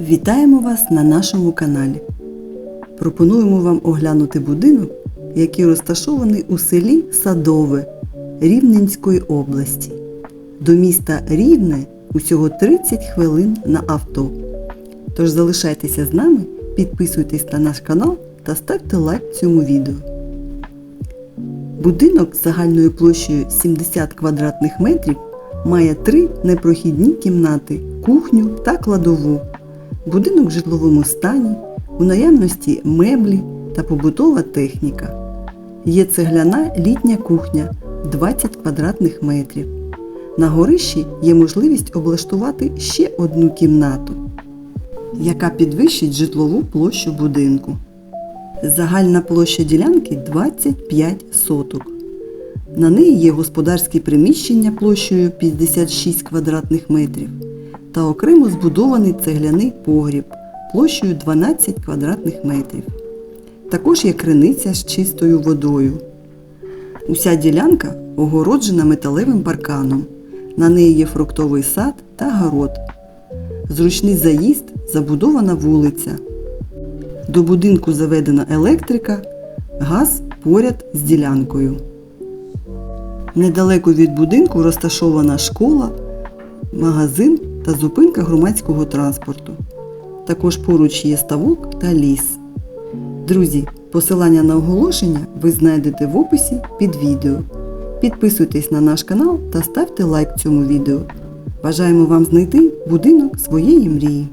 Вітаємо вас на нашому каналі. Пропонуємо вам оглянути будинок, який розташований у селі Садове Рівненської області. До міста Рівне усього 30 хвилин на авто. Тож залишайтеся з нами, підписуйтесь на наш канал та ставте лайк цьому відео. Будинок з загальною площею 70 квадратних метрів має три непрохідні кімнати, кухню та кладову. Будинок в житловому стані, у наявності меблі та побутова техніка. Є цегляна літня кухня 20 квадратних метрів. На горищі є можливість облаштувати ще одну кімнату, яка підвищить житлову площу будинку. Загальна площа ділянки 25 соток. На неї є господарські приміщення площею 56 квадратних метрів та окремо збудований цегляний погріб площею 12 квадратних метрів. Також є криниця з чистою водою. Уся ділянка огороджена металевим парканом. На неї є фруктовий сад та город. Зручний заїзд, забудована вулиця. До будинку заведена електрика, газ поряд з ділянкою. Недалеко від будинку розташована школа, магазин та зупинка громадського транспорту. Також поруч є ставок та ліс. Друзі, посилання на оголошення ви знайдете в описі під відео. Підписуйтесь на наш канал та ставте лайк цьому відео. Бажаємо вам знайти будинок своєї мрії.